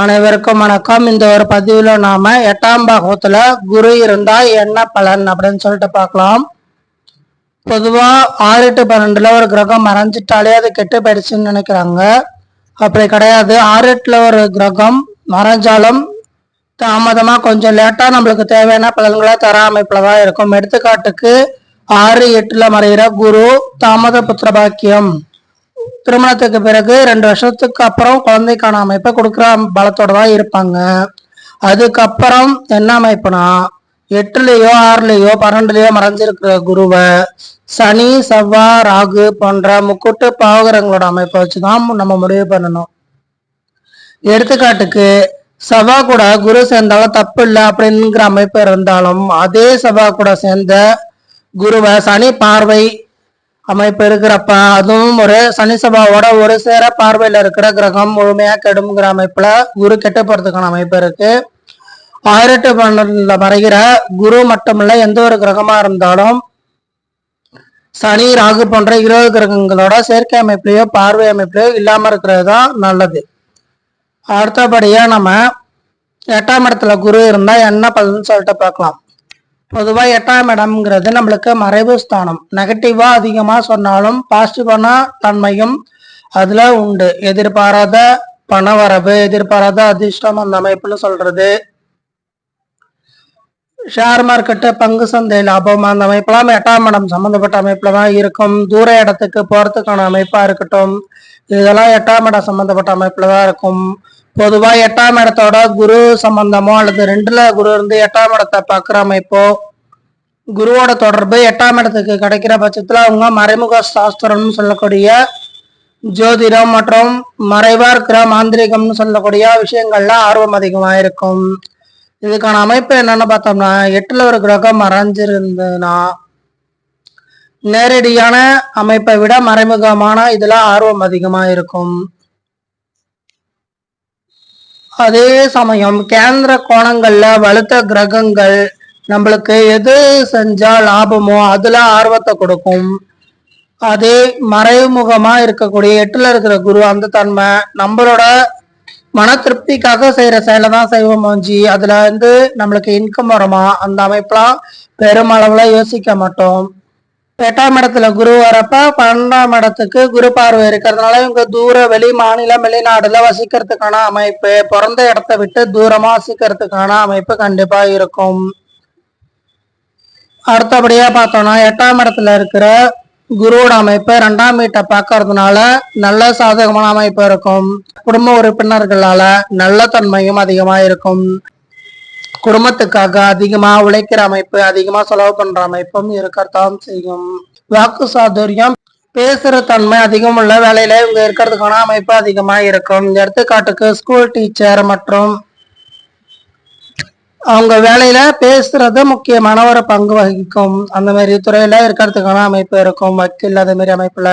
அனைவருக்கும் வணக்கம். இந்த ஒரு பதிவில் நாம எட்டாம் பாகத்துல குரு இருந்தா என்ன பலன் அப்படின்னு சொல்லிட்டு பார்க்கலாம். பொதுவாக ஆறு டு பன்னெண்டுல ஒரு கிரகம் மறைஞ்சிட்டாலே அது கெட்டு போயிடுச்சுன்னு நினைக்கிறாங்க. அப்படி கிடையாது. ஆறு எட்டுல ஒரு கிரகம் மறைஞ்சாலும் தாமதமா கொஞ்சம் லேட்டா நம்மளுக்கு தேவையான பலன்களை தர அமைப்புல தான் இருக்கும். எடுத்துக்காட்டுக்கு ஆறு எட்டுல மறைகிற குரு தாமத புத்திர பாக்கியம். திருமணத்துக்கு பிறகு ரெண்டு வருஷத்துக்கு அப்புறம் குழந்தைக்கான அமைப்பை கொடுக்குற பலத்தோட தான் இருப்பாங்க. அதுக்கப்புறம் என்ன அமைப்புனா எட்டுலேயோ ஆறுலேயோ பன்னெண்டுலேயோ மறைஞ்சிருக்கிற குருவை சனி செவ்வாய் ராகு போன்ற முக்கூட்டு பாவகரங்களோட அமைப்பை வச்சு தான் நம்ம முடிவு பண்ணணும். எடுத்துக்காட்டுக்கு செவ்வா கூட குரு சேர்ந்தாலும் தப்பு இல்லை அப்படிங்கிற அமைப்பு இருந்தாலும் அதே செவ்வா கூட சேர்ந்த குருவை சனி பார்வை அமைப்பு இருக்கிறப்ப அதுவும் ஒரு சனி சபாவோட ஒரு சேர பார்வையில இருக்கிற கிரகம் முழுமையா கெடுங்கிற அமைப்புல குரு கெட்டு போறதுக்கான அமைப்பு இருக்கு. ஆயிரட்டு பன்னெண்டுல மறைகிற குரு மட்டுமில்ல எந்த ஒரு கிரகமா இருந்தாலும் சனி ராகு போன்ற இருபது கிரகங்களோட செயற்கை அமைப்புலயோ பார்வை அமைப்புலயோ இல்லாம இருக்கிறது தான் நல்லது. அடுத்தபடியா நம்ம எட்டாம் இடத்துல குரு இருந்தா என்ன பலன்னு சொல்லிட்டு பார்க்கலாம். பொதுவாக எட்டாம் இடம்ங்கிறது நம்மளுக்கு மறைவு ஸ்தானம். நெகட்டிவாக அதிகமாக சொன்னாலும் பாசிட்டிவான தன்மையும் அதில் உண்டு. எதிர்பாராத பணவரவு எதிர்பாராத அதிர்ஷ்டம் அந்த அமைப்புன்னு சொல்றது. ஷேர் மார்க்கெட்டு பங்கு சந்தை லாபம் அந்த அமைப்பெல்லாம் எட்டாம் இடம் சம்மந்தப்பட்ட அமைப்புல தான் இருக்கும். தூர இடத்துக்கு போகிறதுக்கான அமைப்பாக இருக்கட்டும். இதெல்லாம் எட்டாம் இடம் சம்மந்தப்பட்ட அமைப்பில் தான் இருக்கும். பொதுவா எட்டாம் இடத்தோட குரு சம்பந்தமோ அல்லது ரெண்டுல குரு இருந்து எட்டாம் இடத்தை பார்க்குற அமைப்போ குருவோட தொடர்பு எட்டாம் இடத்துக்கு கிடைக்கிற பட்சத்துல அவங்க மறைமுக சாஸ்திரம்னு சொல்லக்கூடிய ஜோதிடம் மற்றும் மறைவா இருக்கிற மாந்திரிகம்னு சொல்லக்கூடிய விஷயங்கள்ல ஆர்வம் அதிகமா இருக்கும். இதுக்கான அமைப்பு என்னன்னு பார்த்தோம்னா எட்டுல ஒரு கிரகம் மறைஞ்சிருந்ததுன்னா நேரடியான அமைப்பை விட மறைமுகமான இதுல ஆர்வம் அதிகமா இருக்கும். அதே சமயம் கேந்திர கோணங்கள்ல வலுத்த கிரகங்கள் நம்மளுக்கு எது செஞ்சா லாபமோ அதுல ஆர்வத்தை கொடுக்கும். அதே மறைமுகமா இருக்கக்கூடிய எட்டுல இருக்கிற குரு அந்த தன்மை நம்மளோட மன திருப்திக்காக செய்யற செயலை தான் செய்வோம் மோஞ்சி. அதுல வந்து நம்மளுக்கு இன்கம் வருமா? அந்த அமைப்பெல்லாம் பெருமளவுல யோசிக்க மாட்டோம். எட்டாம் இடத்துல குரு வரப்ப பன்னெண்டாம் இடத்துக்கு குரு பார்வை இருக்கிறதுனால இவங்க தூர வெளி மாநிலம் வெளிநாடுல வசிக்கிறதுக்கான அமைப்பு பிறந்த இடத்த விட்டு தூரமா வசிக்கிறதுக்கான அமைப்பு கண்டிப்பா இருக்கும். அடுத்தபடியா பார்த்தோம்னா எட்டாம் இடத்துல இருக்கிற குருவோட அமைப்பு ரெண்டாம் வீட்டை பார்க்கறதுனால நல்ல சாதகமான அமைப்பு இருக்கும். குடும்ப உறுப்பினர்களால நல்ல தன்மையும் அதிகமா இருக்கும். குடும்பத்துக்காக அதிகமா உழைக்கிற அமைப்பு அதிகமா செலவு பண்ற அமைப்பும் இருக்கத்தான் செய்யும். வாக்கு சாதுரியம் பேசுற தன்மை அதிகம் உள்ள வேலையில இவங்க இருக்கிறதுக்கான அமைப்பு அதிகமா இருக்கும். எடுத்துக்காட்டுக்கு ஸ்கூல் டீச்சர் மற்றும் அவங்க வேலையில பேசுறது முக்கியமான ஒரு பங்கு வகிக்கும். அந்த மாதிரி துறையில இருக்கிறதுக்கான அமைப்பு இருக்கும். வக்கீல் அதே மாதிரி அமைப்புல